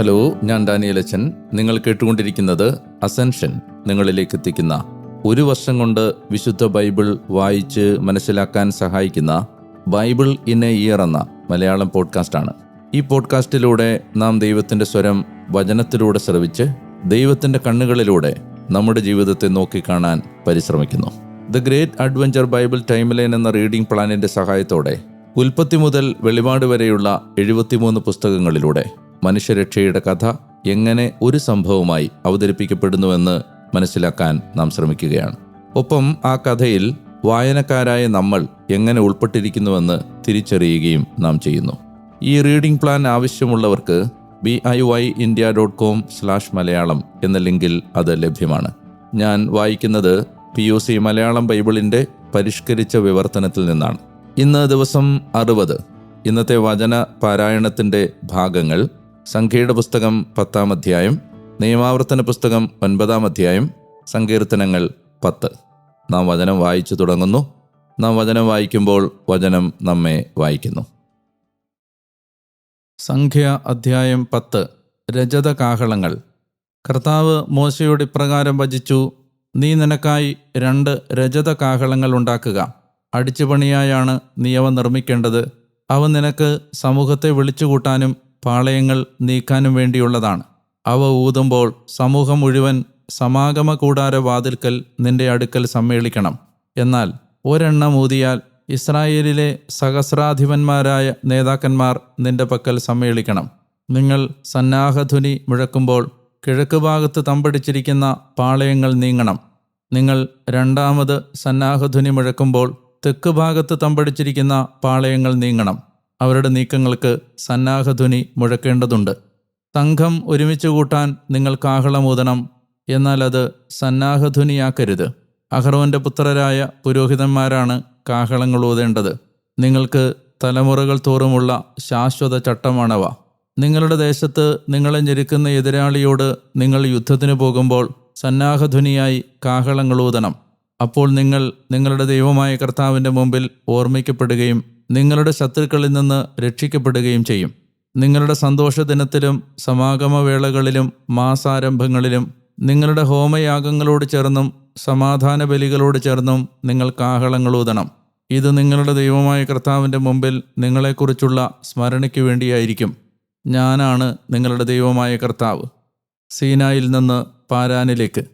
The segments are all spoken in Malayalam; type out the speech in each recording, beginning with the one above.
ഹലോ ഞാൻ ഡാനിയലച്ചൻ നിങ്ങൾ കേട്ടുകൊണ്ടിരിക്കുന്നത് അസെൻഷൻ നിങ്ങളിലേക്ക് എത്തിക്കുന്ന ഒരു വർഷം കൊണ്ട് വിശുദ്ധ ബൈബിൾ വായിച്ച് മനസ്സിലാക്കാൻ സഹായിക്കുന്ന ബൈബിൾ ഇൻ എ ഇയർ എന്ന മലയാളം പോഡ്കാസ്റ്റാണ് ഈ പോഡ്കാസ്റ്റിലൂടെ നാം ദൈവത്തിന്റെ സ്വരം വചനത്തിലൂടെ ശ്രവിച്ച് ദൈവത്തിന്റെ കണ്ണുകളിലൂടെ നമ്മുടെ ജീവിതത്തെ നോക്കിക്കാണാൻ പരിശ്രമിക്കുന്നു. The great adventure Bible time line എന്ന റീഡിംഗ് പ്ലാനിന്റെ സഹായത്തോടെ ഉൽപ്പത്തി മുതൽ വെളിപാട് വരെയുള്ള എഴുപത്തിമൂന്ന് പുസ്തകങ്ങളിലൂടെ മനുഷ്യരക്ഷയുടെ കഥ എങ്ങനെ ഒരു സംഭവമായി അവതരിപ്പിക്കപ്പെടുന്നുവെന്ന് മനസ്സിലാക്കാൻ നാം ശ്രമിക്കുകയാണ്. ഒപ്പം ആ കഥയിൽ വായനക്കാരായ നമ്മൾ എങ്ങനെ ഉൾപ്പെട്ടിരിക്കുന്നുവെന്ന് തിരിച്ചറിയുകയും നാം ചെയ്യുന്നു. ഈ റീഡിംഗ് പ്ലാൻ ആവശ്യമുള്ളവർക്ക് B I Y India dot com slash Malayalam എന്ന ലിങ്കിൽ അത് ലഭ്യമാണ്. ഞാൻ വായിക്കുന്നത് പി യു സി മലയാളം ബൈബിളിന്റെ പരിഷ്കരിച്ച വിവർത്തനത്തിൽ നിന്നാണ്. ഇന്ന് ദിവസം അറുപത്. ഇന്നത്തെ വചന പാരായണത്തിന്റെ ഭാഗങ്ങൾ സംഖ്യയുടെ പുസ്തകം പത്താം അധ്യായം നിയമാവർത്തന പുസ്തകം ഒൻപതാം അധ്യായം സങ്കീർത്തനങ്ങൾ പത്ത്. നാം വചനം വായിച്ചു തുടങ്ങുന്നു. നാം വചനം വായിക്കുമ്പോൾ വചനം നമ്മെ വായിക്കുന്നു. സംഖ്യ അധ്യായം പത്ത്. രജത കാഹളങ്ങൾ. കർത്താവ് മോശയോട് ഇപ്രകാരം വചിച്ചു നീ നിനക്കായി രണ്ട് രജത കാഹളങ്ങൾ ഉണ്ടാക്കുക. അടിച്ചുപണിയായാണ് നീ അവ നിർമ്മിക്കേണ്ടത്. അവ നിനക്ക് സമൂഹത്തെ വിളിച്ചുകൂട്ടാനും പാളയങ്ങൾ നീക്കാനും വേണ്ടിയുള്ളതാണ്. അവ ഊതുമ്പോൾ സമൂഹം മുഴുവൻ സമാഗമ കൂടാര വാതിൽക്കൽ നിന്റെ അടുക്കൽ സമ്മേളിക്കണം. എന്നാൽ ഒരെണ്ണം ഊതിയാൽ ഇസ്രായേലിലെ സഹസ്രാധിപന്മാരായ നേതാക്കന്മാർ നിന്റെ പക്കൽ സമ്മേളിക്കണം. നിങ്ങൾ സന്നാഹധ്വനി മുഴക്കുമ്പോൾ കിഴക്ക് ഭാഗത്ത് തമ്പടിച്ചിരിക്കുന്ന പാളയങ്ങൾ നീങ്ങണം. നിങ്ങൾ രണ്ടാമത് സന്നാഹധ്വനി മുഴക്കുമ്പോൾ തെക്ക് ഭാഗത്ത് തമ്പടിച്ചിരിക്കുന്ന പാളയങ്ങൾ നീങ്ങണം. അവരുടെ നീക്കങ്ങൾക്ക് സന്നാഹധ്വനി മുഴക്കേണ്ടതുണ്ട്. സംഘം ഒരുമിച്ച് കൂട്ടാൻ നിങ്ങൾ കാഹളമൂതണം എന്നാൽ അത് സന്നാഹധ്വനിയാക്കരുത്. അഹ്റോന്റെ പുത്രരായ പുരോഹിതന്മാരാണ് കാഹളങ്ങൾ ഊതേണ്ടത്. നിങ്ങൾക്ക് തലമുറകൾ തോറുമുള്ള ശാശ്വത ചട്ടമാണവ. നിങ്ങളുടെ ദേശത്ത് നിങ്ങളെ ഞെരുക്കുന്ന എതിരാളിയോട് നിങ്ങൾ യുദ്ധത്തിന് പോകുമ്പോൾ സന്നാഹധ്വനിയായി കാഹളങ്ങൾ ഊതണം. അപ്പോൾ നിങ്ങൾ നിങ്ങളുടെ ദൈവമായ കർത്താവിന്റെ മുമ്പിൽ ഓർമ്മിക്കപ്പെടുകയും നിങ്ങളുടെ ശത്രുക്കളിൽ നിന്ന് രക്ഷിക്കപ്പെടുകയും ചെയ്യും. നിങ്ങളുടെ സന്തോഷദിനത്തിലും സമാഗമവേളകളിലും മാസാരംഭങ്ങളിലും നിങ്ങളുടെ ഹോമയാഗങ്ങളോട് ചേർന്നും സമാധാന ബലികളോട് ചേർന്നും നിങ്ങൾ കാഹളങ്ങൾ ഊതണം. ഇത് നിങ്ങളുടെ ദൈവമായ കർത്താവിന്റെ മുമ്പിൽ നിങ്ങളെക്കുറിച്ചുള്ള സ്മരണയ്ക്ക് വേണ്ടിയായിരിക്കും. ഞാനാണ് നിങ്ങളുടെ ദൈവമായ കർത്താവ്. സീനായിൽ നിന്ന് പാരാനിലേക്ക്.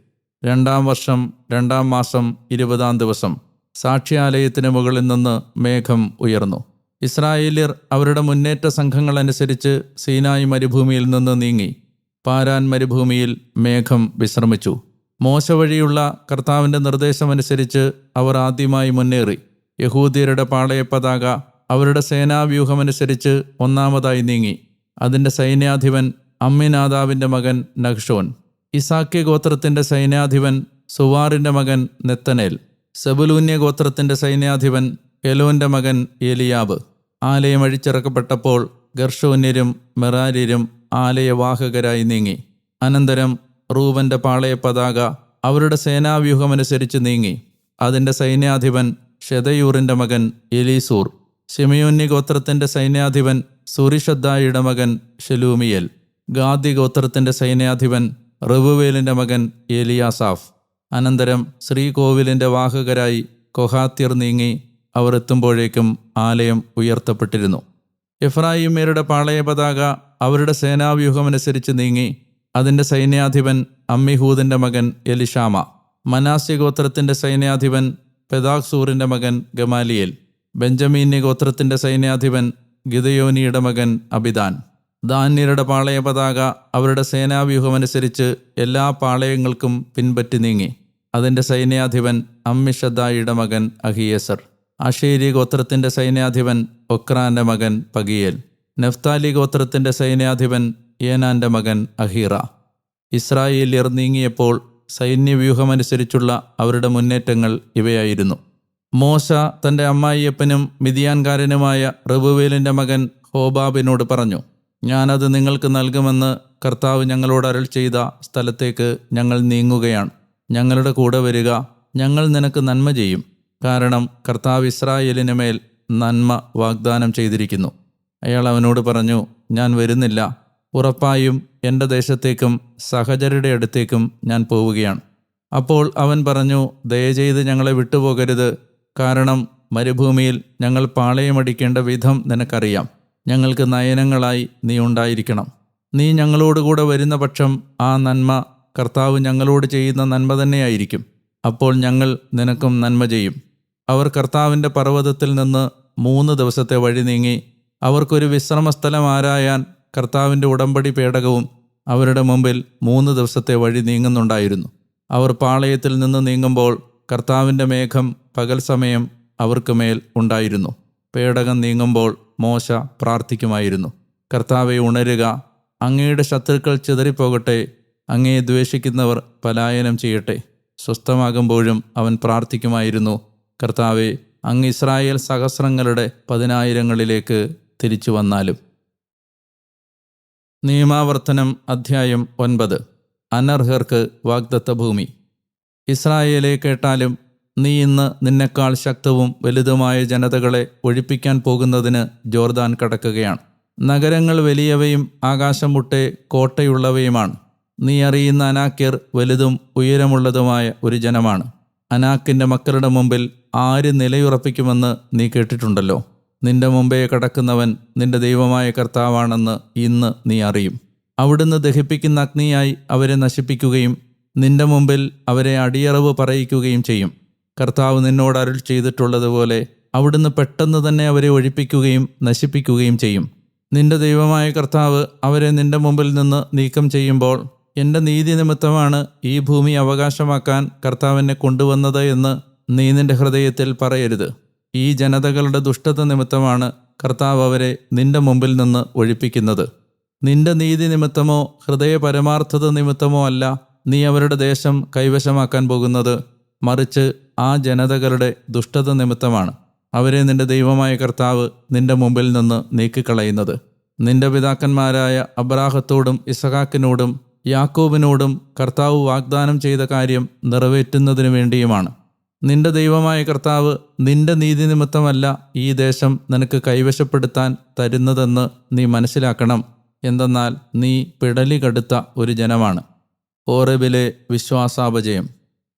രണ്ടാം വർഷം രണ്ടാം മാസം ഇരുപതാം ദിവസം. സാക്ഷ്യാലയത്തിന് മുകളിൽ നിന്ന് മേഘം ഉയർന്നു. ഇസ്രായേലിയർ അവരുടെ മുന്നേറ്റ സംഘങ്ങളനുസരിച്ച് സീനായ് മരുഭൂമിയിൽ നിന്ന് നീങ്ങി. പാരാൻ മരുഭൂമിയിൽ മേഘം വിശ്രമിച്ചു. മോശ വഴിയുള്ള കർത്താവിന്റെ നിർദ്ദേശമനുസരിച്ച് അവർ ആദ്യമായി മുന്നേറി. യഹൂദിയരുടെ പാളയ പതാക അവരുടെ സേനാവ്യൂഹമനുസരിച്ച് ഒന്നാമതായി നീങ്ങി. അതിന്റെ സൈന്യാധിപൻ അമ്മിനാദാവിന്റെ മകൻ നഖ്ഷോൻ ഇസാക്കി ഗോത്രത്തിന്റെ സൈന്യാധിപൻ സുവാറിന്റെ മകൻ നെത്തനേൽ. സെബുലൂന്യ ഗോത്രത്തിന്റെ സൈന്യാധിപൻ എലോന്റെ മകൻ ഏലിയാബ് ആലയം അഴിച്ചിറക്കപ്പെട്ടപ്പോൾ ഗർഷോന്യരും മെറാര്യരും ആലയവാഹകരായി നീങ്ങി. അനന്തരം റൂവന്റെ പാളയ പതാക അവരുടെ സേനാവ്യൂഹമനുസരിച്ച് നീങ്ങി. അതിന്റെ സൈന്യാധിപൻ ഷെതയൂറിന്റെ മകൻ എലീസൂർ. ഷിമയോന്യ ഗോത്രത്തിന്റെ സൈന്യാധിപൻ സുറിഷദ്ദായിയുടെ മകൻ ഷെലൂമിയൽ ഗാദി ഗോത്രത്തിന്റെ സൈന്യാധിപൻ റബുവേലിന്റെ മകൻ ഏലിയാസാഫ് അനന്തരം ശ്രീകോവിലിന്റെ വാഹകരായി കൊഹാത്യർ നീങ്ങി അവർ എത്തുമ്പോഴേക്കും ആലയം ഉയർത്തപ്പെട്ടിരുന്നു. എഫ്രായിമേരുടെ പാളയ പതാക അവരുടെ സേനാവ്യൂഹമനുസരിച്ച് നീങ്ങി അതിന്റെ സൈന്യാധിപൻ അമ്മിഹൂദിന്റെ മകൻ എലിഷാമ മനാസ്യ ഗോത്രത്തിന്റെ സൈന്യാധിപൻ പെദാക്സൂറിന്റെ മകൻ ഗമാലിയേൽ ബെഞ്ചമീന്യ ഗോത്രത്തിന്റെ സൈന്യാധിപൻ ഗിതയോനിയുടെ മകൻ അബിദാൻ. ദാന്യരുടെ പാളയ പതാക അവരുടെ സേനാവ്യൂഹമനുസരിച്ച് എല്ലാ പാളയങ്ങൾക്കും പിൻപറ്റി നീങ്ങി. അതിന്റെ സൈന്യാധിപൻ അമ്മിഷദായിയുടെ മകൻ അഹിയസർ. അഷേരി ഗോത്രത്തിന്റെ സൈന്യാധിപൻ ഒക്രാന്റെ മകൻ പകിയേൽ നെഫ്താലി ഗോത്രത്തിന്റെ സൈന്യാധിപൻ ഏനാന്റെ മകൻ അഹീറ. ഇസ്രായേലിയർ നീങ്ങിയപ്പോൾ സൈന്യവ്യൂഹമനുസരിച്ചുള്ള അവരുടെ മുന്നേറ്റങ്ങൾ ഇവയായിരുന്നു. മോശ തന്റെ അമ്മായിയപ്പനും മിതിയാൻകാരനുമായ റബുവേലിന്റെ മകൻ ഹോബാബിനോട് പറഞ്ഞു ഞാനത് നിങ്ങൾക്ക് നൽകുമെന്ന് കർത്താവ് ഞങ്ങളോട് അരൾ ചെയ്ത സ്ഥലത്തേക്ക് ഞങ്ങൾ നീങ്ങുകയാണ്. ഞങ്ങളുടെ കൂടെ വരിക ഞങ്ങൾ നിനക്ക് നന്മ ചെയ്യും. കാരണം കർത്താവ് ഇസ്രായേലിന് മേൽ നന്മ വാഗ്ദാനം ചെയ്തിരിക്കുന്നു. അയാൾ അവനോട് പറഞ്ഞു ഞാൻ വരുന്നില്ല. ഉറപ്പായും എന്റെ ദേശത്തേക്കും സഹചരുടെ അടുത്തേക്കും ഞാൻ പോവുകയാണ്. അപ്പോൾ അവൻ പറഞ്ഞു ദയചെയ്ത് ഞങ്ങളെ വിട്ടുപോകരുത്. കാരണം മരുഭൂമിയിൽ ഞങ്ങൾ പാളയമടിക്കേണ്ട വിധം നിനക്കറിയാം. ഞങ്ങൾക്ക് നയനങ്ങളായി നീ ഉണ്ടായിരിക്കണം. നീ ഞങ്ങളോടുകൂടെ വരുന്ന പക്ഷം ആ നന്മ കർത്താവ് ഞങ്ങളോട് ചെയ്യുന്ന നന്മ തന്നെയായിരിക്കും. അപ്പോൾ ഞങ്ങൾ നിനക്കും നന്മ ചെയ്യും. അവർ കർത്താവിന്റെ പർവതത്തിൽ നിന്ന് മൂന്ന് ദിവസത്തെ വഴി നീങ്ങി. അവർക്കൊരു വിശ്രമസ്ഥലം ആരായാൻ കർത്താവിന്റെ ഉടമ്പടി പേടകവും അവരുടെ മുമ്പിൽ മൂന്ന് ദിവസത്തെ വഴി നീങ്ങുന്നുണ്ടായിരുന്നു. അവർ പാളയത്തിൽ നിന്ന് നീങ്ങുമ്പോൾ കർത്താവിന്റെ മേഘം പകൽ സമയം അവർക്ക് മേൽ ഉണ്ടായിരുന്നു. പേടകം നീങ്ങുമ്പോൾ മോശ പ്രാർത്ഥിക്കുമായിരുന്നു. കർത്താവെ ഉണരുക. അങ്ങയുടെ ശത്രുക്കൾ ചിതറിപ്പോകട്ടെ. അങ്ങയെ ദ്വേഷിക്കുന്നവർ പലായനം ചെയ്യട്ടെ. സ്വസ്ഥമാകുമ്പോഴും അവൻ പ്രാർത്ഥിക്കുമായിരുന്നു. കർത്താവെ അങ്ങ് ഇസ്രായേൽ സഹസ്രങ്ങളുടെ പതിനായിരങ്ങളിലേക്ക് തിരിച്ചു വന്നാലും. നിയമാവർത്തനം അധ്യായം ഒൻപത്. അനർഹർക്ക് വാഗ്ദത്ത ഭൂമി ഇസ്രായേലെ കേട്ടാലും നീ ഇന്ന് നിന്നെക്കാൾ ശക്തവും വലുതുമായ ജനതകളെ ഒഴിപ്പിക്കാൻ പോകുന്നതിന് ജോർദാൻ കടക്കുകയാണ്. നഗരങ്ങൾ വലിയവയും ആകാശം മുട്ടെ കോട്ടയുള്ളവയുമാണ്. നീ അറിയുന്ന അനാക്യർ വലുതും ഉയരമുള്ളതുമായ ഒരു ജനമാണ്. അനാക്കിന്റെ മക്കളുടെ മുമ്പിൽ ആര് നിലയുറപ്പിക്കുമെന്ന് നീ കേട്ടിട്ടുണ്ടല്ലോ. നിന്റെ മുമ്പേ കടക്കുന്നവൻ നിന്റെ ദൈവമായ കർത്താവാണെന്ന് ഇന്ന് നീ അറിയും. അവിടുന്ന് ദഹിപ്പിക്കുന്ന അഗ്നിയായി അവരെ നശിപ്പിക്കുകയും നിന്റെ മുമ്പിൽ അവരെ അടിയറവ് പറയിക്കുകയും ചെയ്യും. കർത്താവ് നിന്നോട് അരുൾ ചെയ്തിട്ടുള്ളതുപോലെ അവിടുന്ന് പെട്ടെന്ന് തന്നെ അവരെ ഒഴിപ്പിക്കുകയും നശിപ്പിക്കുകയും ചെയ്യും. നിന്റെ ദൈവമായ കർത്താവ് അവരെ നിന്റെ മുമ്പിൽ നിന്ന് നീക്കം ചെയ്യുമ്പോൾ എന്റെ നീതി നിമിത്തമാണ് ഈ ഭൂമി അവകാശമാക്കാൻ കർത്താവിനെ കൊണ്ടുവന്നത് എന്ന് നീ നിന്റെ ഹൃദയത്തിൽ പറയരുത്. ഈ ജനതകളുടെ ദുഷ്ടത നിമിത്തമാണ് കർത്താവ് അവരെ നിന്റെ മുമ്പിൽ നിന്ന് ഒഴിപ്പിക്കുന്നത്. നിന്റെ നീതി നിമിത്തമോ ഹൃദയ പരമാർത്ഥത നിമിത്തമോ അല്ല നീ അവരുടെ ദേശം കൈവശമാക്കാൻ പോകുന്നത്. മറിച്ച് ആ ജനതകളുടെ ദുഷ്ടത നിമിത്തമാണ് അവരെ നിന്റെ ദൈവമായ കർത്താവ് നിന്റെ മുമ്പിൽ നിന്ന് നീക്കിക്കളയുന്നത്. നിന്റെ പിതാക്കന്മാരായ അബ്രാഹത്തോടും ഇസഹാക്കിനോടും യാക്കോബിനോടും കർത്താവ് വാഗ്ദാനം ചെയ്ത കാര്യം നിറവേറ്റുന്നതിനു വേണ്ടിയുമാണ്. നിന്റെ ദൈവമായ കർത്താവ് നിന്റെ നീതി നിമിത്തമല്ല ഈ ദേശം നിനക്ക് കൈവശപ്പെടുത്താൻ തരുന്നതെന്ന് നീ മനസ്സിലാക്കണം. എന്തെന്നാൽ നീ പിടലി കടുത്ത ഒരു ജനമാണ്. ഓറബിലെ വിശ്വാസാപജയം.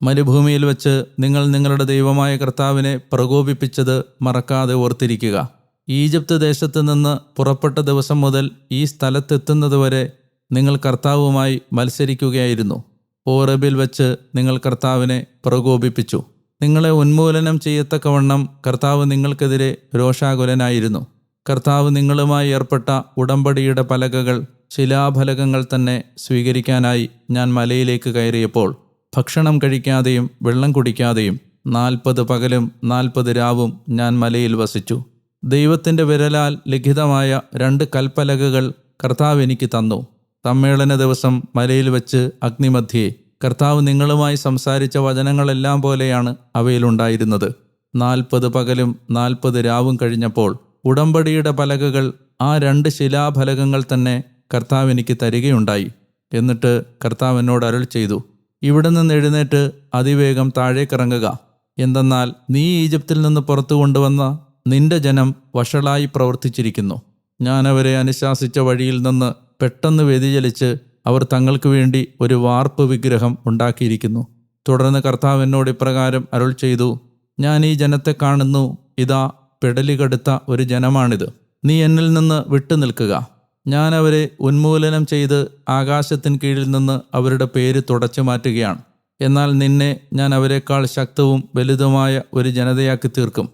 മരുഭൂമിയിൽ വച്ച് നിങ്ങൾ നിങ്ങളുടെ ദൈവമായ കർത്താവിനെ പ്രകോപിപ്പിച്ചത് മറക്കാതെ ഓർത്തിരിക്കുക. ഈജിപ്ത് ദേശത്ത് നിന്ന് പുറപ്പെട്ട ദിവസം മുതൽ ഈ സ്ഥലത്തെത്തുന്നതുവരെ നിങ്ങൾ കർത്താവുമായി മത്സരിക്കുകയായിരുന്നു. ഓറബിൽ വച്ച് നിങ്ങൾ കർത്താവിനെ പ്രകോപിപ്പിച്ചു. നിങ്ങളെ ഉന്മൂലനം ചെയ്യത്തക്കവണ്ണം കർത്താവ് നിങ്ങൾക്കെതിരെ രോഷാകുലനായിരുന്നു. കർത്താവ് നിങ്ങളുമായി ഏർപ്പെട്ട ഉടമ്പടിയുടെ പലകകൾ ശിലാഫലകങ്ങൾ തന്നെ സ്വീകരിക്കാനായി ഞാൻ മലയിലേക്ക് കയറിയപ്പോൾ ഭക്ഷണം കഴിക്കാതെയും വെള്ളം കുടിക്കാതെയും നാൽപ്പത് പകലും നാൽപ്പത് രാവും ഞാൻ മലയിൽ വസിച്ചു. ദൈവത്തിന്റെ വിരലാൽ ലിഖിതമായ രണ്ട് കൽപ്പലകകൾ കർത്താവ് എനിക്ക് തന്നു. സമ്മേളന ദിവസം മലയിൽ വെച്ച് അഗ്നിമധ്യേ കർത്താവ് നിങ്ങളുമായി സംസാരിച്ച വചനങ്ങളെല്ലാം പോലെയാണ് അവയിലുണ്ടായിരുന്നത് നാൽപ്പത് പകലും നാൽപ്പത് രാവും കഴിഞ്ഞപ്പോൾ ഉടമ്പടിയുടെ പലകകൾ ആ രണ്ട് ശിലാഫലകങ്ങൾ തന്നെ കർത്താവ് എനിക്ക് തരികയുണ്ടായി. എന്നിട്ട് കർത്താവ് എന്നോട് അരുൾ ചെയ്തു. ഇവിടെ നിന്ന് എഴുന്നേറ്റ് അതിവേഗം താഴേക്കിറങ്ങുക. എന്തെന്നാൽ നീ ഈജിപ്തിൽ നിന്ന് പുറത്തു കൊണ്ടുവന്ന നിന്റെ ജനം വഷളായി പ്രവർത്തിച്ചിരിക്കുന്നു. ഞാൻ അവരെ അനുശാസിച്ച വഴിയിൽ നിന്ന് പെട്ടെന്ന് വ്യതിചലിച്ച് അവർ തങ്ങൾക്ക് വേണ്ടി ഒരു വാർപ്പ് വിഗ്രഹം ഉണ്ടാക്കിയിരിക്കുന്നു. തുടർന്ന് കർത്താവ് എന്നോട് ഇപ്രകാരം അരുൾ ചെയ്തു ഞാൻ ഈ ജനത്തെ കാണുന്നു. ഇതാ പിടലികടുത്ത ഒരു ജനമാണിത്. നീ എന്നിൽ നിന്ന് വിട്ടു നിൽക്കുക ഞാൻ അവരെ ഉന്മൂലനം ചെയ്ത് ആകാശത്തിന് കീഴിൽ നിന്ന് അവരുടെ പേര് തുടച്ചു മാറ്റുകയാണ്. എന്നാൽ നിന്നെ ഞാൻ അവരെക്കാൾ ശക്തവും വലുതുമായ ഒരു ജനതയാക്കി തീർക്കും.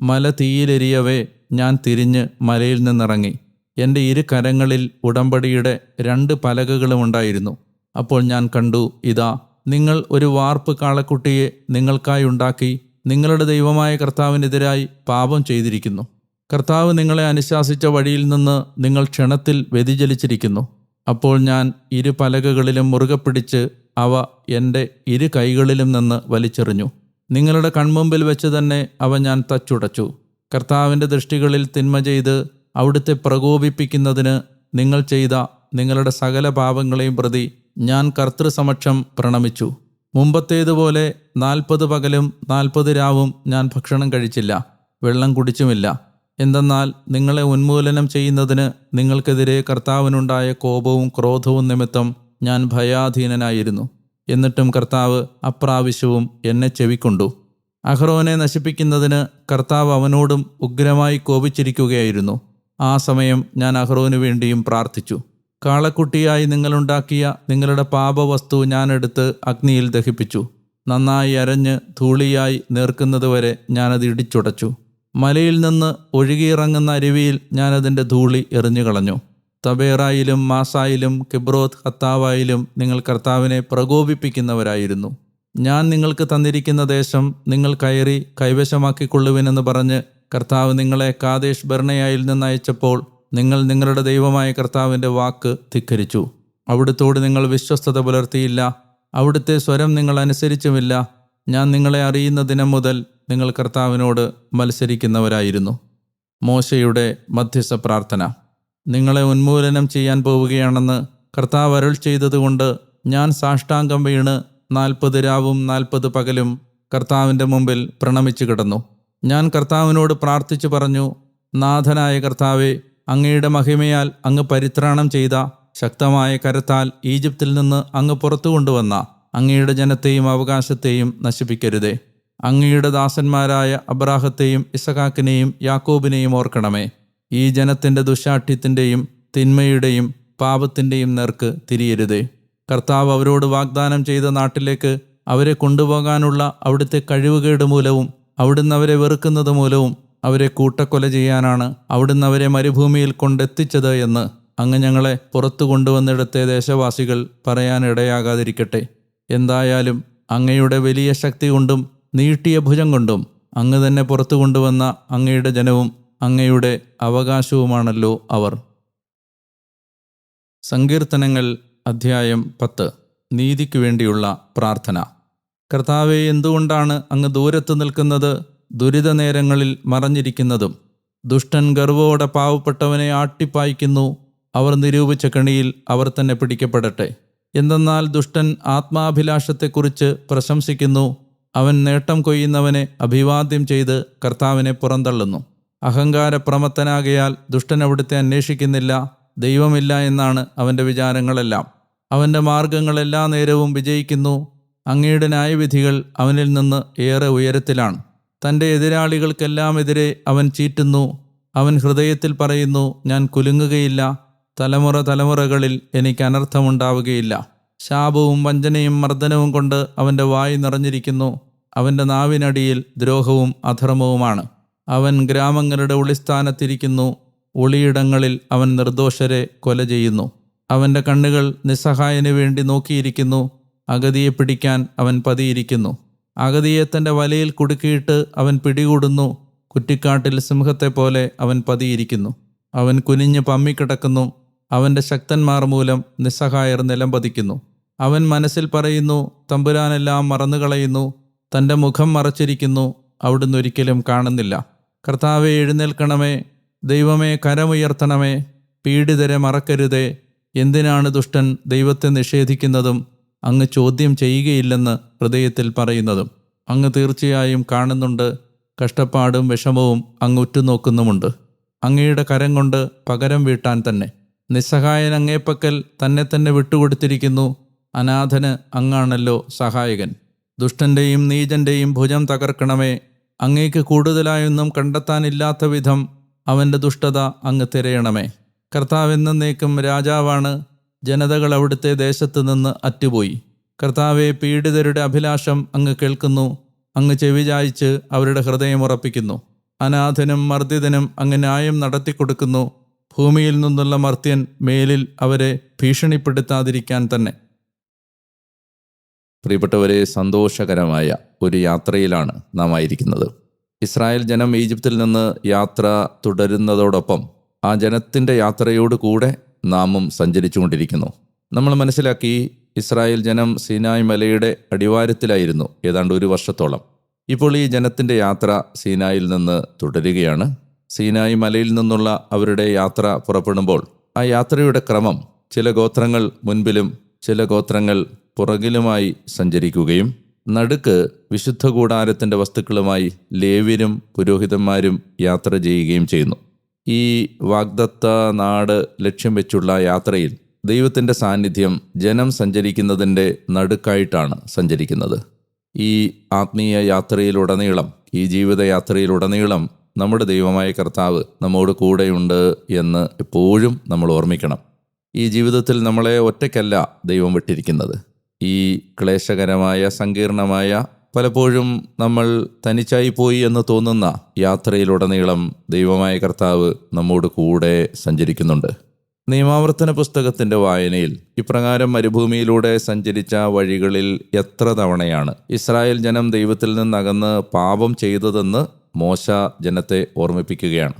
മല തീയിലെരിയവേ ഞാൻ തിരിഞ്ഞ് മലയിൽ നിന്നിറങ്ങി. എന്റെ ഇരു കരങ്ങളിൽ ഉടമ്പടിയുടെ രണ്ട് പലകകളും ഉണ്ടായിരുന്നു. അപ്പോൾ ഞാൻ കണ്ടു ഇതാ നിങ്ങൾ ഒരു വാർപ്പ് കാളക്കുട്ടിയെ നിങ്ങൾക്കായി ഉണ്ടാക്കി നിങ്ങളുടെ ദൈവമായ കർത്താവിനെതിരായി പാപം ചെയ്തിരിക്കുന്നു. കർത്താവ് നിങ്ങളെ അനുശാസിച്ച വഴിയിൽ നിന്ന് നിങ്ങൾ ക്ഷണത്തിൽ വ്യതിചലിച്ചിരിക്കുന്നു. അപ്പോൾ ഞാൻ ഇരു പലകകളിലും മുറുകെ പിടിച്ച് അവ എന്റെ ഇരു കൈകളിലും നിന്ന് വലിച്ചെറിഞ്ഞു. നിങ്ങളുടെ കൺമുമ്പിൽ വെച്ച് തന്നെ അവ ഞാൻ തച്ചുടച്ചു. കർത്താവിന്റെ ദൃഷ്ടികളിൽ തിന്മ ചെയ്ത് അവിടുത്തെ പ്രകോപിപ്പിക്കുന്നതിന് നിങ്ങൾ ചെയ്ത നിങ്ങളുടെ സകല പാപങ്ങളെയും പ്രതി ഞാൻ കർത്തൃസമക്ഷം പ്രണമിച്ചു. മുമ്പത്തേതുപോലെ നാൽപ്പത് പകലും നാൽപ്പത് രാവും ഞാൻ ഭക്ഷണം കഴിച്ചില്ല. വെള്ളം കുടിച്ചുമില്ല. എന്തെന്നാൽ നിങ്ങളെ ഉന്മൂലനം ചെയ്യുന്നതിന് നിങ്ങൾക്കെതിരെ കർത്താവിനുണ്ടായ കോപവും ക്രോധവും നിമിത്തം ഞാൻ ഭയാധീനനായിരുന്നു. എന്നിട്ടും കർത്താവ് അപ്രാവശ്യവും എന്നെ ചെവിക്കൊണ്ടു. അഹ്റോനെ നശിപ്പിക്കുന്നതിന് കർത്താവ് അവനോടും ഉഗ്രമായി കോപിച്ചിരിക്കുകയായിരുന്നു. ആ സമയം ഞാൻ അഹ്റോനു വേണ്ടിയും പ്രാർത്ഥിച്ചു. കാളക്കുട്ടിയായി നിങ്ങളുണ്ടാക്കിയ നിങ്ങളുടെ പാപവസ്തു ഞാനെടുത്ത് അഗ്നിയിൽ ദഹിപ്പിച്ചു. നന്നായി അരഞ്ഞ് ധൂളിയായി നേർക്കുന്നതുവരെ ഞാനത് ഇടിച്ചുടച്ചു. മലയിൽ നിന്ന് ഒഴുകിയിറങ്ങുന്ന അരുവിയിൽ ഞാനതിന്റെ ധൂളി എറിഞ്ഞുകളഞ്ഞു. തബേറായിലും മാസായിലും കിബ്രോത്ത് ഹത്താവായിലും നിങ്ങൾ കർത്താവിനെ പ്രകോപിപ്പിക്കുന്നവരായിരുന്നു. ഞാൻ നിങ്ങൾക്ക് തന്നിരിക്കുന്ന ദേശം നിങ്ങൾ കയറി കൈവശമാക്കിക്കൊള്ളുവിനെന്ന് പറഞ്ഞ് കർത്താവ് നിങ്ങളെ കാദേശ് ബർണയായിൽ നിന്ന് അയച്ചപ്പോൾ നിങ്ങൾ നിങ്ങളുടെ ദൈവമായ കർത്താവിന്റെ വാക്ക് ധിക്കരിച്ചു. അവിടുത്തോട് നിങ്ങൾ വിശ്വസ്തത പുലർത്തിയില്ല. അവിടുത്തെ സ്വരം നിങ്ങൾ അനുസരിച്ചുമില്ല. ഞാൻ നിങ്ങളെ അറിയുന്ന ദിനം മുതൽ നിങ്ങൾ കർത്താവിനോട് മത്സരിക്കുന്നവരായിരുന്നു. മോശയുടെ മധ്യസ്ഥ പ്രാർത്ഥന. നിങ്ങളെ ഉന്മൂലനം ചെയ്യാൻ പോവുകയാണെന്ന് കർത്താവ് അരുൾ ചെയ്തതുകൊണ്ട് ഞാൻ സാഷ്ടാംഗം വീണ് നാൽപ്പത് രാവും നാൽപ്പത് പകലും കർത്താവിന്റെ മുമ്പിൽ പ്രണമിച്ചു കിടന്നു. ഞാൻ കർത്താവിനോട് പ്രാർത്ഥിച്ചു പറഞ്ഞു നാഥനായ കർത്താവെ അങ്ങയുടെ മഹിമയാൽ അങ്ങ് പരിത്രാണം ചെയ്ത ശക്തമായ കരത്താൽ ഈജിപ്തിൽ നിന്ന് അങ്ങ് പുറത്തു കൊണ്ടുവന്ന അങ്ങയുടെ ജനത്തെയും അവകാശത്തെയും നശിപ്പിക്കരുതേ. അങ്ങയുടെ ദാസന്മാരായ അബ്രാഹത്തെയും ഇസഹാക്കിനെയും യാക്കോബിനെയും ഓർക്കണമേ. ഈ ജനത്തിന്റെ ദുശാഠ്യത്തിന്റെയും തിന്മയുടെയും പാപത്തിന്റെയും നേർക്ക് തിരിയരുതേ. കർത്താവ് അവരോട് വാഗ്ദാനം ചെയ്ത നാട്ടിലേക്ക് അവരെ കൊണ്ടുപോകാനുള്ള അവിടുത്തെ കഴിവുകേട് മൂലവും അവിടുന്ന് അവരെ വെറുക്കുന്നത് മൂലവും അവരെ കൂട്ടക്കൊല ചെയ്യാനാണ് അവിടുന്ന് അവരെ മരുഭൂമിയിൽ കൊണ്ടെത്തിച്ചത് എന്ന് അങ്ങ് ഞങ്ങളെ പുറത്തു കൊണ്ടുവന്നിടത്തെ ദേശവാസികൾ പറയാനിടയാകാതിരിക്കട്ടെ. എന്തായാലും അങ്ങയുടെ വലിയ ശക്തി കൊണ്ടും നീട്ടിയ ഭുജം കൊണ്ടും അങ്ങ് തന്നെ പുറത്തു കൊണ്ടുവന്ന അങ്ങയുടെ ജനവും അങ്ങയുടെ അവകാശവുമാണല്ലോ അവർ. സങ്കീർത്തനങ്ങൾ അധ്യായം പത്ത്. നീതിക്ക് വേണ്ടിയുള്ള പ്രാർത്ഥന. കർത്താവെ എന്തുകൊണ്ടാണ് അങ്ങ് ദൂരത്ത് നിൽക്കുന്നത്? ദുരിത നേരങ്ങളിൽ മറഞ്ഞിരിക്കുന്നതും. ദുഷ്ടൻ ഗർവോടെ പാവപ്പെട്ടവനെ ആട്ടിപ്പായിക്കുന്നു. അവർ നിരൂപിച്ച കണിയിൽ അവർ തന്നെ പിടിക്കപ്പെടട്ടെ. എന്തെന്നാൽ ദുഷ്ടൻ ആത്മാഭിലാഷത്തെക്കുറിച്ച് പ്രശംസിക്കുന്നു. അവൻ നേട്ടം കൊയ്യുന്നവനെ അഭിവാദ്യം ചെയ്ത് കർത്താവിനെ പുറന്തള്ളുന്നു. അഹങ്കാരപ്രമത്തനാകയാൽ ദുഷ്ടൻ അവിടുത്തെ അന്വേഷിക്കുന്നില്ല ദൈവമില്ല എന്നാണ് അവന്റെ വിചാരങ്ങളെല്ലാം. അവന്റെ മാർഗങ്ങൾ എല്ലാ നേരവും വിജയിക്കുന്നു. അങ്ങയുടെ ന്യായവിധികൾ അവനിൽ നിന്ന് ഏറെ ഉയരത്തിലാണ്. തന്റെ എതിരാളികൾക്കെല്ലാം എതിരെ അവൻ ചീറ്റുന്നു. അവൻ ഹൃദയത്തിൽ പറയുന്നു ഞാൻ കുലുങ്ങുകയില്ല. തലമുറ തലമുറകളിൽ എനിക്ക് അനർത്ഥമുണ്ടാവുകയില്ല. ശാപവും വഞ്ചനയും മർദ്ദനവും കൊണ്ട് അവന്റെ വായി നിറഞ്ഞിരിക്കുന്നു. അവന്റെ നാവിനടിയിൽ ദ്രോഹവും അധർമ്മവുമാണ്. അവൻ ഗ്രാമങ്ങളുടെ ഒളിസ്ഥാനത്തിരിക്കുന്നു ഒളിയിടങ്ങളിൽ അവൻ നിർദോഷരെ കൊല ചെയ്യുന്നു. അവന്റെ കണ്ണുകൾ നിസ്സഹായന് വേണ്ടി നോക്കിയിരിക്കുന്നു. അഗതിയെ പിടിക്കാൻ അവൻ പതിയിരിക്കുന്നു. അഗതിയെ തന്റെ വലയിൽ കുടുക്കിയിട്ട് അവൻ പിടികൂടുന്നു. കുറ്റിക്കാട്ടിൽ സിംഹത്തെ പോലെ അവൻ പതിയിരിക്കുന്നു. അവൻ കുനിഞ്ഞ് പമ്മിക്കിടക്കുന്നു. അവന്റെ ശക്തന്മാർ മൂലം നിസ്സഹായർ നിലംപതിക്കുന്നു. അവൻ മനസ്സിൽ പറയുന്നു തമ്പുരാനെല്ലാം മറന്നുകളയുന്നു തന്റെ മുഖം മറച്ചിരിക്കുന്നു അവിടുന്ന് ഒരിക്കലും കാണുന്നില്ല. കർത്താവെ എഴുന്നേൽക്കണമേ ദൈവമേ കരമുയർത്തണമേ പീഡിതരെ മറക്കരുതേ എന്തിനാണ് ദുഷ്ടൻ ദൈവത്തെ നിഷേധിക്കുന്നതും അങ്ങ് ചോദ്യം ചെയ്യുകയില്ലെന്ന് ഹൃദയത്തിൽ പറയുന്നതും? അങ്ങ് തീർച്ചയായും കാണുന്നുണ്ട് കഷ്ടപ്പാടും വിഷമവും അങ്ങ് ഉറ്റുനോക്കുന്നുമുണ്ട്. അങ്ങയുടെ കരം കൊണ്ട് പകരം വീട്ടാൻ തന്നെ. നിസ്സഹായൻ അങ്ങേപ്പക്കൽ തന്നെ തന്നെ വിട്ടുകൊടുത്തിരിക്കുന്നു. അനാഥന് അങ്ങാണല്ലോ സഹായകൻ. ദുഷ്ടന്റെയും നീചന്റെയും ഭുജം തകർക്കണമേ. അങ്ങേക്ക് കൂടുതലായൊന്നും കണ്ടെത്താനില്ലാത്ത വിധം അവന്റെ ദുഷ്ടത അങ്ങ് തിരയണമേ. കർത്താവ് എന്നേക്കും രാജാവാണ് ജനതകൾ അവിടുത്തെ ദേശത്ത് നിന്ന് അറ്റുപോയി. കർത്താവെ പീഡിതരുടെ അഭിലാഷം അങ്ങ് കേൾക്കുന്നു. അങ്ങ് ചെവിചായിച്ച് അവരുടെ ഹൃദയം ഉറപ്പിക്കുന്നു. അനാഥനും മർദ്ദിതനും അങ്ങ് ന്യായം നടത്തിക്കൊടുക്കുന്നു. ഭൂമിയിൽ നിന്നുള്ള മർത്യൻ മേലിൽ അവരെ ഭീഷണിപ്പെടുത്താതിരിക്കാൻ തന്നെ. പ്രിയപ്പെട്ടവരെ സന്തോഷകരമായ ഒരു യാത്രയിലാണ് നാം ആയിരിക്കുന്നത്. ഇസ്രായേൽ ജനം ഈജിപ്തിൽ നിന്ന് യാത്ര തുടരുന്നതോടൊപ്പം ആ ജനത്തിന്റെ യാത്രയോട് കൂടെ നാമും സഞ്ചരിച്ചുകൊണ്ടിരിക്കുന്നു. നമ്മൾ മനസ്സിലാക്കി ഇസ്രായേൽ ജനം സീനായ് മലയുടെ അടിവാരത്തിലായിരുന്നു ഏതാണ്ട് ഒരു വർഷത്തോളം. ഇപ്പോൾ ഈ ജനത്തിന്റെ യാത്ര സീനായിൽ നിന്ന് തുടരുകയാണ്. സീനായി മലയിൽ നിന്നുള്ള അവരുടെ യാത്ര പുറപ്പെടുമ്പോൾ ആ യാത്രയുടെ ക്രമം ചില ഗോത്രങ്ങൾ മുൻപിലും ചില ഗോത്രങ്ങൾ പുറകിലുമായി സഞ്ചരിക്കുകയും നടുക്ക് വിശുദ്ധ കൂടാരത്തിന്റെ വസ്തുക്കളുമായി ലേവ്യരും പുരോഹിതന്മാരും യാത്ര ചെയ്യുകയും ചെയ്യുന്നു. ഈ വാഗ്ദത്ത നാട് ലക്ഷ്യം വെച്ചുള്ള യാത്രയിൽ ദൈവത്തിന്റെ സാന്നിധ്യം ജനം സഞ്ചരിക്കുന്നതിന്റെ നടുക്കായിട്ടാണ് സഞ്ചരിക്കുന്നത്. ഈ ആത്മീയ യാത്രയിലുടനീളം ഈ ജീവിതയാത്രയിലുടനീളം നമ്മുടെ ദൈവമായ കർത്താവ് നമ്മോട് കൂടെയുണ്ട് എന്ന് എപ്പോഴും നമ്മൾ ഓർമ്മിക്കണം. ഈ ജീവിതത്തിൽ നമ്മളെ ഒറ്റയ്ക്കല്ല ദൈവം വിട്ടിരിക്കുന്നത്. ഈ ക്ലേശകരമായ സങ്കീർണമായ പലപ്പോഴും നമ്മൾ തനിച്ചായി പോയി എന്ന് തോന്നുന്ന യാത്രയിലുടനീളം ദൈവമായ കർത്താവ് നമ്മോട് കൂടെ സഞ്ചരിക്കുന്നുണ്ട്. നിയമാവർത്തന പുസ്തകത്തിന്റെ വായനയിൽ ഇപ്രകാരം മരുഭൂമിയിലൂടെ സഞ്ചരിച്ച വഴികളിൽ എത്ര തവണയാണ് ഇസ്രായേൽ ജനം ദൈവത്തിൽ നിന്നകന്ന് പാപം ചെയ്തതെന്ന് മോശ ജനത്തെ ഓർമ്മിപ്പിക്കുകയാണ്.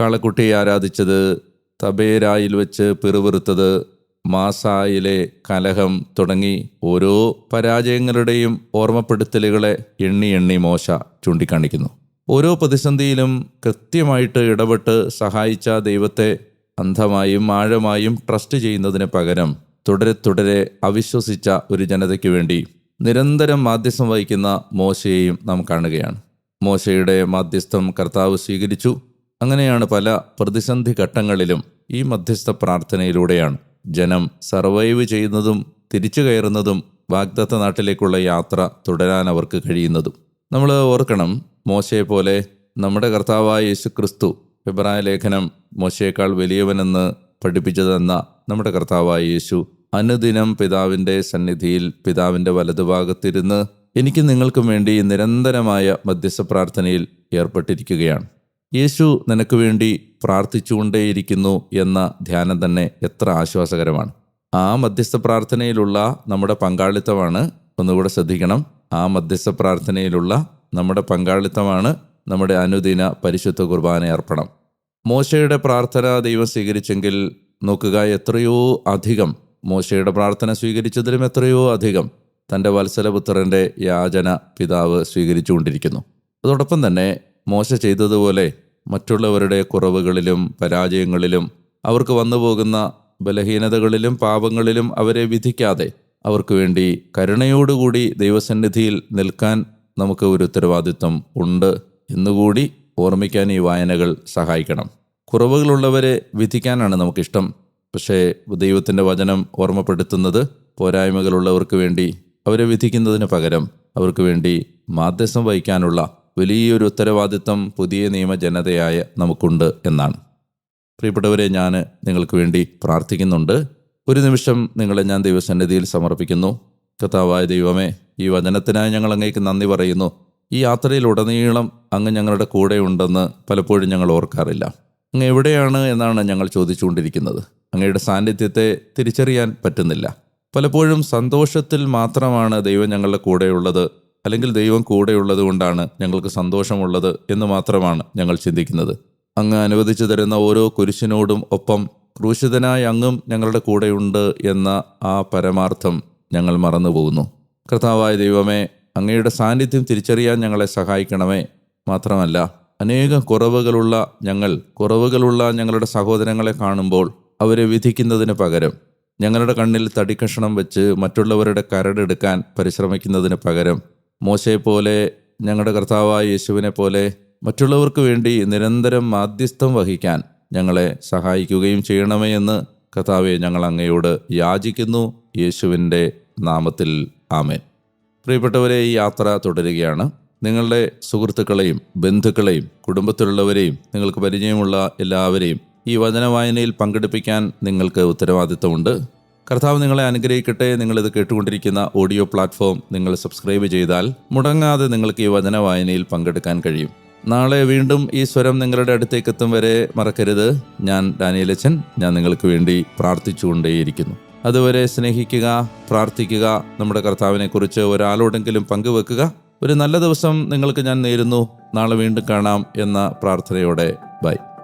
കാളക്കുട്ടിയെ ആരാധിച്ചത് തബേരായിൽ വെച്ച് പിറുവിറുത്തത് മാസായിലെ കലഹം തുടങ്ങി ഓരോ പരാജയങ്ങളുടെയും ഓർമ്മപ്പെടുത്തലുകളെ എണ്ണി എണ്ണി മോശ ചൂണ്ടിക്കാണിക്കുന്നു. ഓരോ പ്രതിസന്ധിയിലും കൃത്യമായിട്ട് ഇടപെട്ട് സഹായിച്ച ദൈവത്തെ അന്ധമായും ആഴമായും ട്രസ്റ്റ് ചെയ്യുന്നതിന് പകരം തുടരെ തുടരെ അവിശ്വസിച്ച ഒരു ജനതയ്ക്ക് വേണ്ടി നിരന്തരം മാധ്യസ്ഥം വഹിക്കുന്ന മോശയെയും നാം കാണുകയാണ്. മോശയുടെ മധ്യസ്ഥം കർത്താവ് സ്വീകരിച്ചു. അങ്ങനെയാണ് പല പ്രതിസന്ധി ഘട്ടങ്ങളിലും ഈ മധ്യസ്ഥ പ്രാർത്ഥനയിലൂടെയാണ് ജനം സർവൈവ് ചെയ്യുന്നതും തിരിച്ചു കയറുന്നതും വാഗ്ദത്ത നാട്ടിലേക്കുള്ള യാത്ര തുടരാൻ അവർക്ക് കഴിയുന്നതും. നമ്മൾ ഓർക്കണം മോശയെ പോലെ നമ്മുടെ കർത്താവായ യേശു ക്രിസ്തു എബ്രായ ലേഖനം മോശയേക്കാൾ വലിയവനെന്ന് പഠിപ്പിച്ചതെന്ന നമ്മുടെ കർത്താവായ യേശു അനുദിനം പിതാവിന്റെ സന്നിധിയിൽ പിതാവിന്റെ വലതുഭാഗത്തിരുന്ന് എനിക്ക് നിങ്ങൾക്കും വേണ്ടി നിരന്തരമായ മധ്യസ്ഥ പ്രാർത്ഥനയിൽ ഏർപ്പെട്ടിരിക്കുകയാണ്. യേശു നിനക്ക് വേണ്ടി പ്രാർത്ഥിച്ചുകൊണ്ടേയിരിക്കുന്നു എന്ന ധ്യാനം തന്നെ എത്ര ആശ്വാസകരമാണ്. ആ മധ്യസ്ഥ പ്രാർത്ഥനയിലുള്ള നമ്മുടെ പങ്കാളിത്തമാണ് ഒന്നുകൂടെ ശ്രദ്ധിക്കണം. ആ മധ്യസ്ഥ പ്രാർത്ഥനയിലുള്ള നമ്മുടെ പങ്കാളിത്തമാണ് നമ്മുടെ അനുദിന പരിശുദ്ധ കുർബാന അർപ്പണം. മോശയുടെ പ്രാർത്ഥന ദൈവം സ്വീകരിച്ചെങ്കിൽ നോക്കുക എത്രയോ അധികം മോശയുടെ പ്രാർത്ഥന സ്വീകരിച്ചതിലും എത്രയോ അധികം തന്റെ വത്സലപുത്രന്റെ യാചന പിതാവ് സ്വീകരിച്ചുകൊണ്ടിരിക്കുന്നു. അതോടൊപ്പം തന്നെ മോശ ചെയ്തതുപോലെ മറ്റുള്ളവരുടെ കുറവുകളിലും പരാജയങ്ങളിലും അവർക്ക് വന്നു പോകുന്ന ബലഹീനതകളിലും പാപങ്ങളിലും അവരെ വിധിക്കാതെ അവർക്ക് വേണ്ടി കരുണയോടുകൂടി ദൈവസന്നിധിയിൽ നിൽക്കാൻ നമുക്ക് ഒരു ഉത്തരവാദിത്വം ഉണ്ട് എന്നുകൂടി ഓർമ്മിക്കാൻ ഈ വായനകൾ സഹായിക്കണം. കുറവുകളുള്ളവരെ വിധിക്കാനാണ് നമുക്കിഷ്ടം. പക്ഷേ ദൈവത്തിന്റെ വചനം ഓർമ്മപ്പെടുത്തുന്നത് പോരായ്മകളുള്ളവർക്ക് വേണ്ടി അവരെ വിധിക്കുന്നതിന് പകരം അവർക്ക് വേണ്ടി മാധ്യസ്ഥം വഹിക്കാനുള്ള വലിയൊരു ഉത്തരവാദിത്തം പുതിയ നിയമ ജനതയായ നമുക്കുണ്ട് എന്നാണ്. പ്രിയപ്പെട്ടവരെ ഞാൻ നിങ്ങൾക്ക് വേണ്ടി പ്രാർത്ഥിക്കുന്നുണ്ട്. ഒരു നിമിഷം നിങ്ങളെ ഞാൻ ദൈവസന്നിധിയിൽ സമർപ്പിക്കുന്നു. കർത്താവായ ദൈവമേ ഈ വചനത്തിനായി ഞങ്ങൾ അങ്ങേക്ക് നന്ദി പറയുന്നു. ഈ യാത്രയിൽ യാത്രയിലുടനീളം അങ്ങ് ഞങ്ങളുടെ കൂടെ ഉണ്ടെന്ന് പലപ്പോഴും ഞങ്ങൾ ഓർക്കാറില്ല. അങ്ങ് എവിടെയാണ് എന്നാണ് ഞങ്ങൾ ചോദിച്ചുകൊണ്ടിരിക്കുന്നത്. അങ്ങയുടെ സാന്നിധ്യത്തെ തിരിച്ചറിയാൻ പറ്റുന്നില്ല. പലപ്പോഴും സന്തോഷത്തിൽ മാത്രമാണ് ദൈവം ഞങ്ങളുടെ കൂടെയുള്ളത്. അല്ലെങ്കിൽ ദൈവം കൂടെയുള്ളത് കൊണ്ടാണ് ഞങ്ങൾക്ക് സന്തോഷമുള്ളത് എന്ന് മാത്രമാണ് ഞങ്ങൾ ചിന്തിക്കുന്നത്. അങ്ങ് അനുവദിച്ചു തരുന്ന ഓരോ കുരിശിനോടും ഒപ്പം ക്രൂശിതനായ അങ്ങും ഞങ്ങളുടെ കൂടെയുണ്ട് എന്ന ആ പരമാർത്ഥം ഞങ്ങൾ മറന്നുപോകുന്നു. കർത്താവായ ദൈവമേ അങ്ങയുടെ സാന്നിധ്യം തിരിച്ചറിയാൻ ഞങ്ങളെ സഹായിക്കണമേ. മാത്രമല്ല അനേകം കുറവുകളുള്ള ഞങ്ങൾ കുറവുകളുള്ള ഞങ്ങളുടെ സഹോദരങ്ങളെ കാണുമ്പോൾ അവരെ വിധിക്കുന്നതിന് പകരം ഞങ്ങളുടെ കണ്ണിൽ തടിക്കഷണം വെച്ച് മറ്റുള്ളവരുടെ കരടെടുക്കാൻ പരിശ്രമിക്കുന്നതിന് പകരം മോശയെപ്പോലെ ഞങ്ങളുടെ കർത്താവായ യേശുവിനെ പോലെ മറ്റുള്ളവർക്ക് വേണ്ടി നിരന്തരം മാധ്യസ്ഥം വഹിക്കാൻ ഞങ്ങളെ സഹായിക്കുകയും ചെയ്യണമേ എന്ന് കർത്താവെ ഞങ്ങൾ അങ്ങയോട് യാചിക്കുന്നു. യേശുവിന്റെ നാമത്തിൽ ആമേൻ. പ്രിയപ്പെട്ടവരെ ഈ യാത്ര തുടരുകയാണ്. നിങ്ങളുടെ സുഹൃത്തുക്കളെയും ബന്ധുക്കളെയും കുടുംബത്തിലുള്ളവരെയും നിങ്ങൾക്ക് പരിചയമുള്ള എല്ലാവരെയും ഈ വചനവായനയിൽ പങ്കെടുപ്പിക്കാൻ നിങ്ങൾക്ക് ഉത്തരവാദിത്തമുണ്ട് കർത്താവ് നിങ്ങളെ അനുഗ്രഹിക്കട്ടെ. നിങ്ങളിത് കേട്ടുകൊണ്ടിരിക്കുന്ന ഓഡിയോ പ്ലാറ്റ്ഫോം നിങ്ങൾ സബ്സ്ക്രൈബ് ചെയ്താൽ മുടങ്ങാതെ നിങ്ങൾക്ക് ഈ വചനവായനയിൽ പങ്കെടുക്കാൻ കഴിയും. നാളെ വീണ്ടും ഈ സ്വരം നിങ്ങളുടെ അടുത്തേക്ക് എത്തും വരെ മറക്കരുത്. ഞാൻ ഡാനിയലച്ചൻ ഞാൻ നിങ്ങൾക്ക് വേണ്ടി പ്രാർത്ഥിച്ചുകൊണ്ടേയിരിക്കുന്നു. അതുവരെ സ്നേഹിക്കുക പ്രാർത്ഥിക്കുക. നമ്മുടെ കർത്താവിനെക്കുറിച്ച് ഒരാളോടെങ്കിലും പങ്കുവെക്കുക. ഒരു നല്ല ദിവസം നിങ്ങൾക്ക് ഞാൻ നേരുന്നു. നാളെ വീണ്ടും കാണാം എന്ന പ്രാർത്ഥനയോടെ ബൈ.